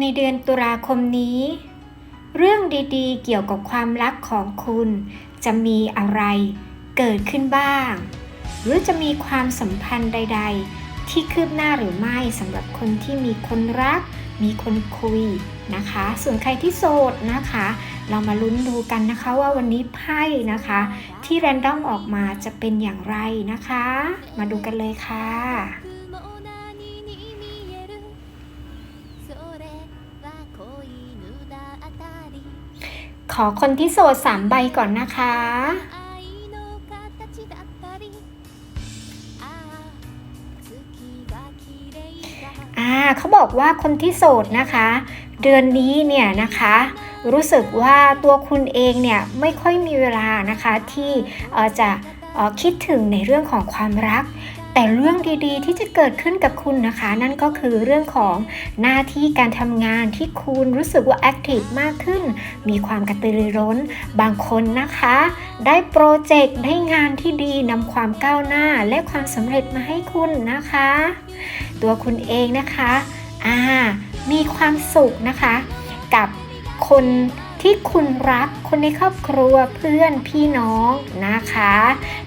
ในเดือนตุลาคมนี้ เรื่องดีๆ เกี่ยวกับความรักของคุณ จะมีอะไรเกิดขึ้นบ้าง หรือจะมีความสัมพันธ์ใด ๆ ที่คืบหน้าหรือไม่สำหรับคนที่มีคนรัก มีคนคุยนะคะ ส่วนใครที่โสดนะคะ เรามาลุ้นดูกันนะคะว่าวันนี้ไพ่นะคะ ที่แรนดอมออกมาจะเป็นอย่างไรนะคะ มาดูกันเลยค่ะ ขอคนที่โสดสามใบก่อนนะคะ อ่าเขาบอกว่าคนที่โสดนะคะ เดือนนี้เนี่ยนะคะรู้สึกว่าตัวคุณเองเนี่ยไม่ค่อยมีเวลานะคะที่จะ คิดถึงในเรื่องของความรัก แต่เรื่องดีๆ ที่จะเกิดขึ้นกับคุณนะคะ นั่นก็คือเรื่องของหน้าที่การทำงานที่คุณรู้สึกว่าแอคทีฟมากขึ้น มีความกระตือรือร้น บางคนนะคะ ได้โปรเจกต์ได้งานที่ดีนำความก้าวหน้าและความสำเร็จมาให้คุณนะคะ ตัวคุณเองนะคะอ่ามีความสุขนะคะ กับคน ที่คุณรักคนในครอบครัวเพื่อนพี่น้องนะคะ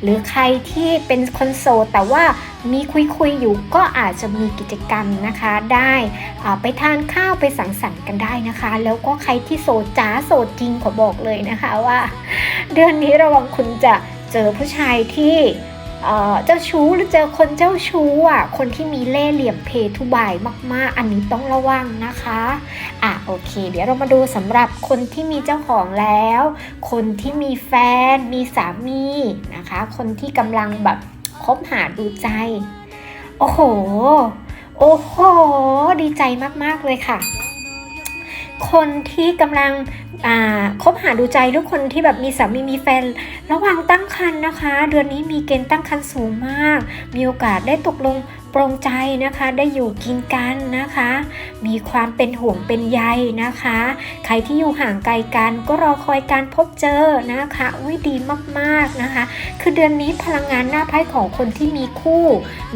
หรือใครที่เป็นคนโสดแต่ว่ามีคุยคุยๆอยู่ก็อาจจะมีกิจกรรมนะคะ ได้อ่าไปทานข้าวไปสังสรรค์กันได้นะคะ แล้วก็ใครที่โสดจ๋าโสดจริงขอบอกเลยนะคะว่า เดือนนี้ระวังคุณจะเจอผู้ชายที่ เจ้าชู้หรือเจอคนเจ้าชู้อะคนที่มีเล่ห์เหลี่ยมเพทุบายมากๆ อันนี้ต้องระวังนะคะอะโอเค เดี๋ยวเรามาดูสำหรับคนที่มีเจ้าของแล้ว คนที่มีแฟน มีสามีนะคะ คนที่กำลังแบบคบหาดูใจ โอ้โห โอ้โห ดีใจมากๆเลยค่ะ คนที่กำลังคบหาดูใจหรือคนที่แบบมีสามีมีแฟน ระวังตั้งครรภ์นะคะ เดือนนี้มีเกณฑ์ตั้งครรภ์สูงมาก มีโอกาสได้ตกลงปรงใจนะคะ ได้อยู่กินกันนะคะ มีความเป็นห่วงเป็นใยนะคะ ใครที่อยู่ห่างไกลกันก็รอคอยการพบเจอนะคะอุ้ยดีมากๆนะคะ คือเดือนนี้พลังงานหน้าไพ่ของคนที่มีคู่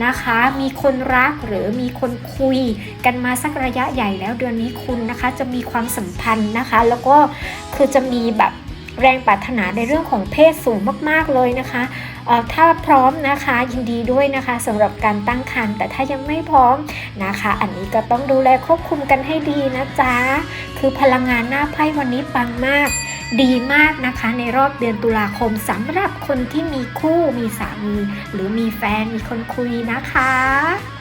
นะคะ มีคนรักหรือมีคนคุยกันมาสักระยะใหญ่แล้วเดือนนี้คุณนะคะ จะมีความสัมพันธ์นะคะ แล้วก็คือจะมีแบบ แรงปรารถนาในเรื่องของเพศสูงมากๆเลยนะคะเอ่อถ้าพร้อมนะคะยินดีด้วยนะคะสำหรับการตั้งครรภ์แต่ถ้ายังไม่พร้อมนะคะ อันนี้ก็ต้องดูแลควบคุมกันให้ดีนะจ๊ะคือพลังงานหน้าไพ่วันนี้ปังมาก ดีมากนะคะ ในรอบเดือนตุลาคมสำหรับคนที่มีคู่มีสามี หรือมีแฟนมีคนคุยนะคะ